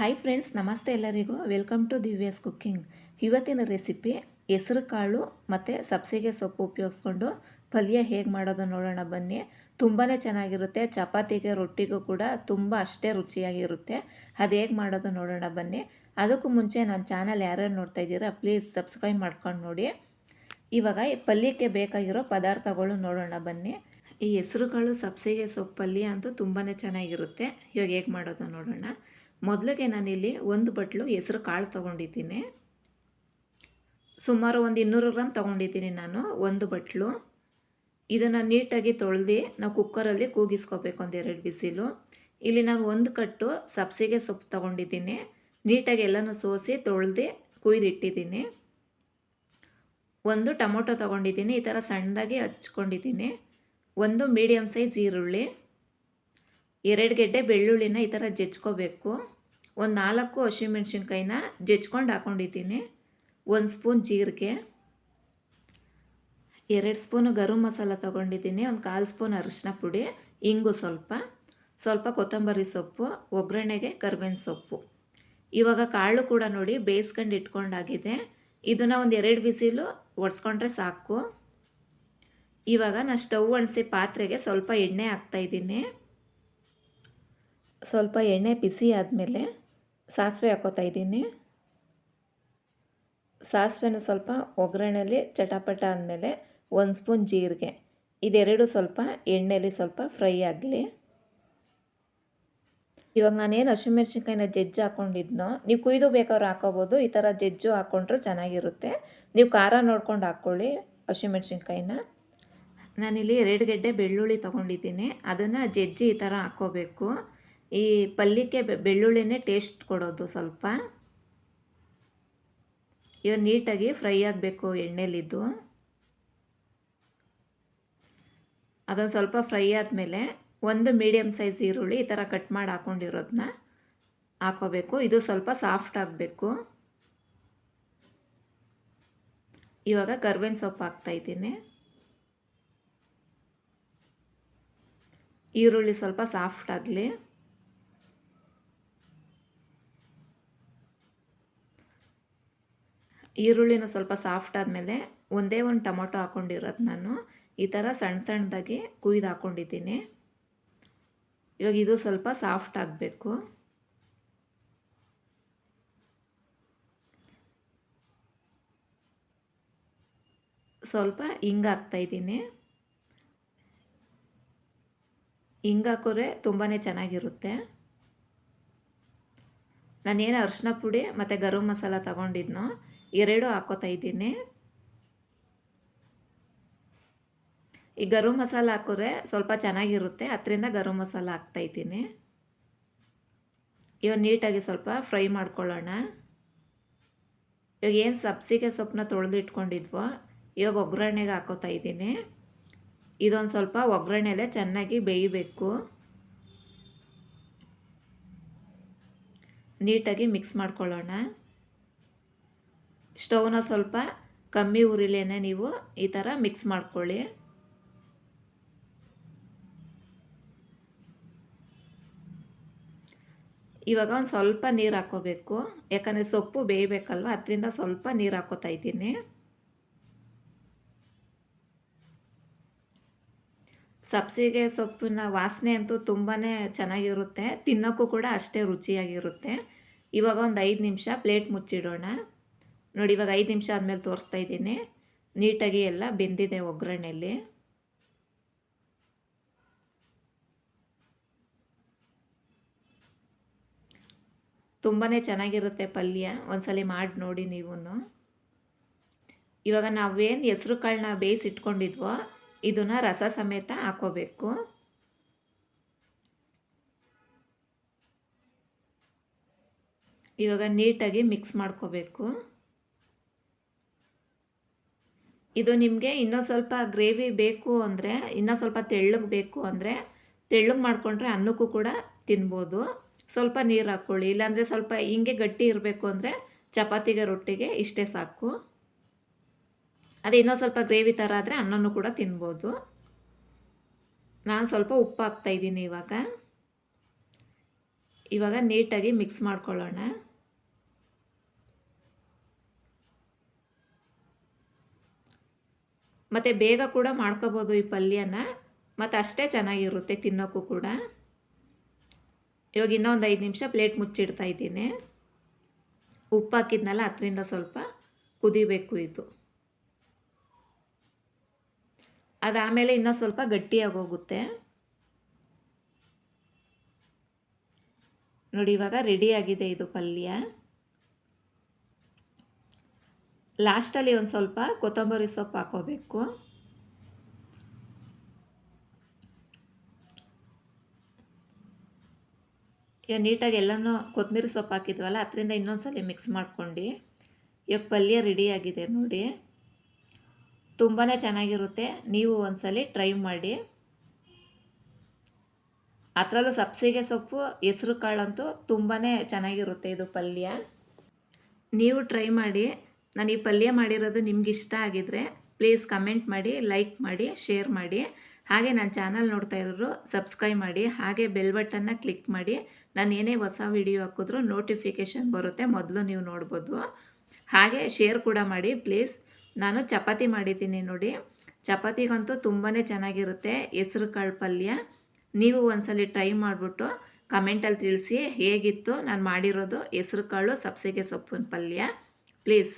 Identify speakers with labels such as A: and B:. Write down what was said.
A: Hi friends ನಮಸ್ತೆ ಎಲ್ಲರಿಗೂ. Welcome to Divya's cooking ಇವತ್ತಿನ ರೆಸಿಪಿ ಹೆಸರು ಕಾಳು ಮತ್ತು ಸಬ್ಸಿಗೆ ಸೊಪ್ಪು ಉಪಯೋಗಿಸ್ಕೊಂಡು ಪಲ್ಯ ಹೇಗೆ ಮಾಡೋದು ನೋಡೋಣ ಬನ್ನಿ. ತುಂಬಾ ಚೆನ್ನಾಗಿರುತ್ತೆ. ಚಪಾತಿಗೆ, ರೊಟ್ಟಿಗೂ ಕೂಡ ತುಂಬ ಅಷ್ಟೇ ರುಚಿಯಾಗಿರುತ್ತೆ. ಅದು ಹೇಗೆ ಮಾಡೋದು ನೋಡೋಣ ಬನ್ನಿ. ಅದಕ್ಕೂ ಮುಂಚೆ ನನ್ನ ಚಾನಲ್ ಯಾರ್ಯಾರು ನೋಡ್ತಾ ಇದ್ದೀರಾ ಪ್ಲೀಸ್ ಸಬ್ಸ್ಕ್ರೈಬ್ ಮಾಡ್ಕೊಂಡು ನೋಡಿ. ಇವಾಗ ಈ ಪಲ್ಯಕ್ಕೆ ಬೇಕಾಗಿರೋ ಪದಾರ್ಥಗಳು ನೋಡೋಣ ಬನ್ನಿ. ಈ ಹೆಸರುಗಳು ಸಬ್ಸಿಗೆ ಸೊಪ್ಪು ಪಲ್ಯ ಅಂತೂ ತುಂಬಾ ಚೆನ್ನಾಗಿರುತ್ತೆ. ಇವಾಗ ಹೇಗೆ ಮಾಡೋದು ನೋಡೋಣ. ಮೊದಲಿಗೆ ನಾನಿಲ್ಲಿ ಒಂದು ಬಟ್ಲು ಹೆಸರು ಕಾಳು ತೊಗೊಂಡಿದ್ದೀನಿ. ಸುಮಾರು ಒಂದು ಇನ್ನೂರು ಗ್ರಾಮ್ ತೊಗೊಂಡಿದ್ದೀನಿ ನಾನು ಒಂದು ಬಟ್ಲು. ಇದನ್ನು ನೀಟಾಗಿ ತೊಳೆದು ನಾವು ಕುಕ್ಕರಲ್ಲಿ ಕೂಗಿಸ್ಕೋಬೇಕು ಒಂದು ಎರಡು ಬಿಸಿಲು ಇಲ್ಲಿ ನಾನು ಒಂದು ಕಟ್ಟು ಸಬ್ಸಿಗೆ ಸೊಪ್ಪು ತೊಗೊಂಡಿದ್ದೀನಿ. ನೀಟಾಗಿ ಎಲ್ಲನೂ ಸೋಸಿ ತೊಳೆದು ಕುಯ್ದಿಟ್ಟಿದ್ದೀನಿ. ಒಂದು ಟೊಮೊಟೊ ತೊಗೊಂಡಿದ್ದೀನಿ. ಈ ಥರ ಸಣ್ಣದಾಗಿ ಹಚ್ಕೊಂಡಿದ್ದೀನಿ. ಒಂದು ಮೀಡಿಯಮ್ ಸೈಜ್ ಈರುಳ್ಳಿ. ಎರಡು ಗೆಡ್ಡೆ ಬೆಳ್ಳುಳ್ಳಿನ ಈ ಥರ ಜಜ್ಕೋಬೇಕು. ಒಂದು ನಾಲ್ಕು ಹಸಿಮೆಣ್ಸಿನ್ಕಾಯಿನ ಜಜ್ಕೊಂಡು ಹಾಕ್ಕೊಂಡಿದ್ದೀನಿ ಒಂದು ಸ್ಪೂನ್ ಜೀರಿಗೆ. ಎರಡು ಸ್ಪೂನು ಗರಂ ಮಸಾಲ ತೊಗೊಂಡಿದ್ದೀನಿ. ಒಂದು ಕಾಲು ಸ್ಪೂನ್ ಅರಿಶಿನ ಪುಡಿ. ಇಂಗು ಸ್ವಲ್ಪ. ಸ್ವಲ್ಪ ಕೊತ್ತಂಬರಿ ಸೊಪ್ಪು, ಒಗ್ಗರಣೆಗೆ ಕರ್ಬೇವಿನ ಸೊಪ್ಪು. ಇವಾಗ ಕಾಳು ಕೂಡ ನೋಡಿ ಬೇಯಿಸ್ಕೊಂಡು ಇಟ್ಕೊಂಡಾಗಿದೆ. ಇದನ್ನು ಒಂದು ಎರಡು ಬಿಸಿಲು ಒಡ್ಸ್ಕೊಂಡ್ರೆ ಸಾಕು. ಇವಾಗ ನಾನು ಸ್ಟವ್ ಅಣಿಸಿ ಪಾತ್ರೆಗೆ ಸ್ವಲ್ಪ ಎಣ್ಣೆ ಹಾಕ್ತಾಯಿದ್ದೀನಿ ಸ್ವಲ್ಪ ಎಣ್ಣೆ ಬಿಸಿ ಆದಮೇಲೆ ಸಾಸಿವೆ ಹಾಕೋತಾ ಇದ್ದೀನಿ. ಸಾಸಿವೆನ ಸ್ವಲ್ಪ ಒಗ್ಗರಣೆಯಲ್ಲಿ ಚಟಪಟ ಆದಮೇಲೆ ಒಂದು ಸ್ಪೂನ್ ಜೀರಿಗೆ, ಇದೆರಡು ಸ್ವಲ್ಪ ಎಣ್ಣೆಯಲ್ಲಿ ಸ್ವಲ್ಪ ಫ್ರೈ ಆಗಲಿ. ಇವಾಗ ನಾನೇನು ಹಸಿಮೆಣ್ಸಿನ್ಕಾಯಿನ ಜಜ್ಜು ಹಾಕ್ಕೊಂಡಿದ್ನೋ ನೀವು ಕುಯ್ದು ಬೇಕಾದ್ರೂ ಹಾಕೋಬೋದು, ಈ ಥರ ಜಜ್ಜು ಹಾಕ್ಕೊಂಡ್ರೂ ಚೆನ್ನಾಗಿರುತ್ತೆ. ನೀವು ಖಾರ ನೋಡ್ಕೊಂಡು ಹಾಕ್ಕೊಳ್ಳಿ ಹಸಿಮೆಣ್ಸಿನ್ಕಾಯಿನ. ನಾನಿಲ್ಲಿ ಎರಡು ಗೆಡ್ಡೆ ಬೆಳ್ಳುಳ್ಳಿ ತೊಗೊಂಡಿದ್ದೀನಿ, ಅದನ್ನು ಜಜ್ಜಿ ಈ ಥರ ಹಾಕ್ಕೋಬೇಕು ಈ ಪಲ್ಯಕ್ಕೆ ಬೆಳ್ಳುಳ್ಳಿನೇ ಟೇಸ್ಟ್ ಕೊಡೋದು ಸ್ವಲ್ಪ. ಇವಾಗ ನೀಟಾಗಿ ಫ್ರೈ ಆಗಬೇಕು ಎಣ್ಣೆಲಿದ್ದು. ಅದೊಂದು ಸ್ವಲ್ಪ ಫ್ರೈ ಆದಮೇಲೆ ಒಂದು ಮೀಡಿಯಮ್ ಸೈಜ್ ಈರುಳ್ಳಿ ಈ ಥರ ಕಟ್ ಮಾಡಿ ಹಾಕ್ಕೊಂಡಿರೋದನ್ನ ಹಾಕೋಬೇಕು. ಇದು ಸ್ವಲ್ಪ ಸಾಫ್ಟ್ ಆಗಬೇಕು. ಇವಾಗ ಕರ್ಬೇವಿನ ಸೊಪ್ಪು ಹಾಕ್ತಾಯಿದ್ದೀನಿ ಈರುಳ್ಳಿ ಸ್ವಲ್ಪ ಸಾಫ್ಟ್ ಆಗಲಿ. ಈರುಳ್ಳಿನೂ ಸ್ವಲ್ಪ ಸಾಫ್ಟ್ ಆದಮೇಲೆ ಒಂದೇ ಒಂದು ಟೊಮೊಟೊ ಹಾಕ್ಕೊಂಡಿರೋದು ನಾನು. ಈ ಥರ ಸಣ್ಣ ಸಣ್ಣದಾಗಿ ಕುಯ್ದು ಹಾಕ್ಕೊಂಡಿದ್ದೀನಿ ಇವಾಗ ಇದು ಸ್ವಲ್ಪ ಸಾಫ್ಟ್ ಆಗಬೇಕು. ಸ್ವಲ್ಪ ಹಿಂಗಾಕ್ತಾಯಿದ್ದೀನಿ ಹಾಕ್ತಾಯಿದ್ದೀನಿ ಹಿಂಗೆ ಹಾಕೋರೆ ತುಂಬಾ ಚೆನ್ನಾಗಿರುತ್ತೆ. ನಾನೇನು ಅರಿಶಿನ ಪುಡಿ ಮತ್ತು ಗರಂ ಮಸಾಲ ತಗೊಂಡಿದ್ನೋ ಎರಡು ಹಾಕೋತಾ ಇದ್ದೀನಿ. ಈ ಗರಂ ಮಸಾಲ ಹಾಕಿದ್ರೆ ಸ್ವಲ್ಪ ಚೆನ್ನಾಗಿರುತ್ತೆ. ಅದರಿಂದ ಗರಂ ಮಸಾಲ ಹಾಕ್ತಾಯಿದ್ದೀನಿ ಇವಾಗ ನೀಟಾಗಿ ಸ್ವಲ್ಪ ಫ್ರೈ ಮಾಡ್ಕೊಳ್ಳೋಣ. ಇವಾಗ ಏನು ಸಬ್ಸಿಗೆ ಸೊಪ್ಪನ್ನ ತೊಳೆದು ಇಟ್ಕೊಂಡಿದ್ವೋ, ಇವಾಗ ಒಗ್ಗರಣೆಗೆ ಹಾಕೋತಾ ಇದ್ದೀನಿ. ಇದೊಂದು ಸ್ವಲ್ಪ ಒಗ್ಗರಣೆಲೆ ಚೆನ್ನಾಗಿ ಬೇಯಬೇಕು. ನೀಟಾಗಿ ಮಿಕ್ಸ್ ಮಾಡ್ಕೊಳ್ಳೋಣ. ಸ್ಟವ್ನ ಸ್ವಲ್ಪ ಕಮ್ಮಿ ಉರಿಲೇನೆ ನೀವು ಈ ಥರ ಮಿಕ್ಸ್ ಮಾಡ್ಕೊಳ್ಳಿ. ಇವಾಗ ಒಂದು ಸ್ವಲ್ಪ ನೀರು ಹಾಕೋಬೇಕು. ಯಾಕಂದರೆ ಸೊಪ್ಪು ಬೇಯಬೇಕಲ್ವ, ಅದರಿಂದ ಸ್ವಲ್ಪ ನೀರು ಹಾಕೋತಾ ಇದ್ದೀನಿ. ಸಬ್ಸಿಗೆ ಸೊಪ್ಪಿನ ವಾಸನೆ ಅಂತೂ ತುಂಬಾ ಚೆನ್ನಾಗಿರುತ್ತೆ, ತಿನ್ನೋಕ್ಕೂ ಕೂಡ ಅಷ್ಟೇ ರುಚಿಯಾಗಿರುತ್ತೆ. ಇವಾಗ ಒಂದು ಐದು ನಿಮಿಷ ಪ್ಲೇಟ್ ಮುಚ್ಚಿಡೋಣ. ನೋಡಿ, ಇವಾಗ ಐದು ನಿಮಿಷ ಆದಮೇಲೆ ತೋರಿಸ್ತಾ ಇದ್ದೀನಿ. ನೀಟಾಗಿ ಎಲ್ಲ ಬೆಂದಿದೆ ಒಗ್ಗರಣೆಯಲ್ಲಿ ತುಂಬಾ ಚೆನ್ನಾಗಿರುತ್ತೆ ಪಲ್ಯ. ಒಂದ್ಸಲ ಮಾಡಿ ನೋಡಿ ನೀವು ಇವಾಗ ನಾವೇನು ಹೆಸ್ರು ಕಾಳನ್ನ ಬೇಯಿಸಿಟ್ಕೊಂಡಿದ್ವೋ ಇದನ್ನು ರಸ ಸಮೇತ ಹಾಕೋಬೇಕು. ಇವಾಗ ನೀಟಾಗಿ ಮಿಕ್ಸ್ ಮಾಡ್ಕೋಬೇಕು. ಇದು ನಿಮಗೆ ಇನ್ನೂ ಸ್ವಲ್ಪ ಗ್ರೇವಿ ಬೇಕು ಅಂದರೆ ಇನ್ನೂ ಸ್ವಲ್ಪ ತೆಳ್ಳಗೆ ಬೇಕು ಅಂದರೆ, ತೆಳ್ಳಗೆ ಮಾಡಿಕೊಂಡ್ರೆ ಅನ್ನಕ್ಕೂ ಕೂಡ ತಿನ್ಬೋದು. ಸ್ವಲ್ಪ ನೀರು ಹಾಕ್ಕೊಳ್ಳಿ ಇಲ್ಲಾಂದರೆ ಸ್ವಲ್ಪ ಹಿಂಗೆ ಗಟ್ಟಿ ಇರಬೇಕು ಅಂದರೆ ಚಪಾತಿಗೆ, ರೊಟ್ಟಿಗೆ ಇಷ್ಟೇ ಸಾಕು. ಅದೇ ಇನ್ನೊಂದು ಸ್ವಲ್ಪ ಗ್ರೇವಿ ಥರ ಆದರೆ ಅನ್ನನೂ ಕೂಡ ತಿನ್ಬೋದು. ನಾನು ಸ್ವಲ್ಪ ಉಪ್ಪು ಹಾಕ್ತಾಯಿದ್ದೀನಿ ಇವಾಗ. ಇವಾಗ ನೀಟಾಗಿ ಮಿಕ್ಸ್ ಮಾಡ್ಕೊಳ್ಳೋಣ. ಮತ್ತು ಬೇಗ ಕೂಡ ಮಾಡ್ಕೋಬೋದು ಈ ಪಲ್ಯನ. ಮತ್ತು ಅಷ್ಟೇ ಚೆನ್ನಾಗಿರುತ್ತೆ ತಿನ್ನೋಕ್ಕೂ ಕೂಡ. ಇವಾಗ ಇನ್ನೊಂದು ಐದು ನಿಮಿಷ ಪ್ಲೇಟ್ ಮುಚ್ಚಿಡ್ತಾ ಇದ್ದೀನಿ. ಉಪ್ಪು ಹಾಕಿದ್ನಲ್ಲ ಅದರಿಂದ ಸ್ವಲ್ಪ ಕುದಿಬೇಕು ಇದು. ಅದಾಮೇಲೆ ಇನ್ನೂ ಸ್ವಲ್ಪ ಗಟ್ಟಿಯಾಗಿ ಹೋಗುತ್ತೆ ನೋಡಿ ಇವಾಗ ರೆಡಿಯಾಗಿದೆ ಇದು ಪಲ್ಯ. ಲಾಸ್ಟಲ್ಲಿ ಒಂದು ಸ್ವಲ್ಪ ಕೊತ್ತಂಬರಿ ಸೊಪ್ಪು ಹಾಕೋಬೇಕು. ಇವಾಗ ನೀಟಾಗಿ ಎಲ್ಲನೂ ಕೊತ್ತಂಬರಿ ಸೊಪ್ಪು ಹಾಕಿದ್ವಲ್ಲ, ಅದರಿಂದ ಇನ್ನೊಂದು ಸಲ ಮಿಕ್ಸ್ ಮಾಡ್ಕೊಂಡು, ಇವಾಗ ಪಲ್ಯ ರೆಡಿಯಾಗಿದೆ ನೋಡಿ. ತುಂಬಾ ಚೆನ್ನಾಗಿರುತ್ತೆ, ನೀವು ಒಂದ್ಸಲಿ ಟ್ರೈ ಮಾಡಿ. ಅದರಲ್ಲೂ ಸಬ್ಸಿಗೆ ಸೊಪ್ಪು ಹೆಸ್ರು ಕಾಳಂತೂ ತುಂಬಾ ಚೆನ್ನಾಗಿರುತ್ತೆ ಇದು ಪಲ್ಯ. ನೀವು ಟ್ರೈ ಮಾಡಿ. ನಾನು ಈ ಪಲ್ಯ ಮಾಡಿರೋದು ನಿಮ್ಗೆ ಇಷ್ಟ ಆಗಿದ್ರೆ ಪ್ಲೀಸ್ ಕಮೆಂಟ್ ಮಾಡಿ ಲೈಕ್ ಮಾಡಿ ಶೇರ್ ಮಾಡಿ. ಹಾಗೆ ನನ್ನ ಚಾನಲ್ ನೋಡ್ತಾ ಇರೋರು ಸಬ್ಸ್ಕ್ರೈಬ್ ಮಾಡಿ, ಹಾಗೆ ಬೆಲ್ ಬಟನ್ನ ಕ್ಲಿಕ್ ಮಾಡಿ. ನಾನು ಏನೇ ಹೊಸ ವಿಡಿಯೋ ಹಾಕಿದ್ರೂ ನೋಟಿಫಿಕೇಷನ್ ಬರುತ್ತೆ, ಮೊದಲು ನೀವು ನೋಡ್ಬೋದು. ಹಾಗೆ ಶೇರ್ ಕೂಡ ಮಾಡಿ ಪ್ಲೀಸ್ ನಾನು ಚಪಾತಿ ಮಾಡಿದ್ದೀನಿ ನೋಡಿ. ಚಪಾತಿಗಂತೂ ತುಂಬಾ ಚೆನ್ನಾಗಿರುತ್ತೆ, ಹೆಸ್ರು ಕಾಳು ಪಲ್ಯ. ನೀವು ಒಂದ್ಸಲಿ ಟ್ರೈ ಮಾಡಿಬಿಟ್ಟು ಕಮೆಂಟಲ್ಲಿ ತಿಳಿಸಿ ಹೇಗಿತ್ತು. ನಾನು ಮಾಡಿರೋದು ಹೆಸ್ರು ಕಾಳು ಸಬ್ಸಿಗೆ ಸೊಪ್ಪಿನ ಪಲ್ಯ. ಪ್ಲೀಸ್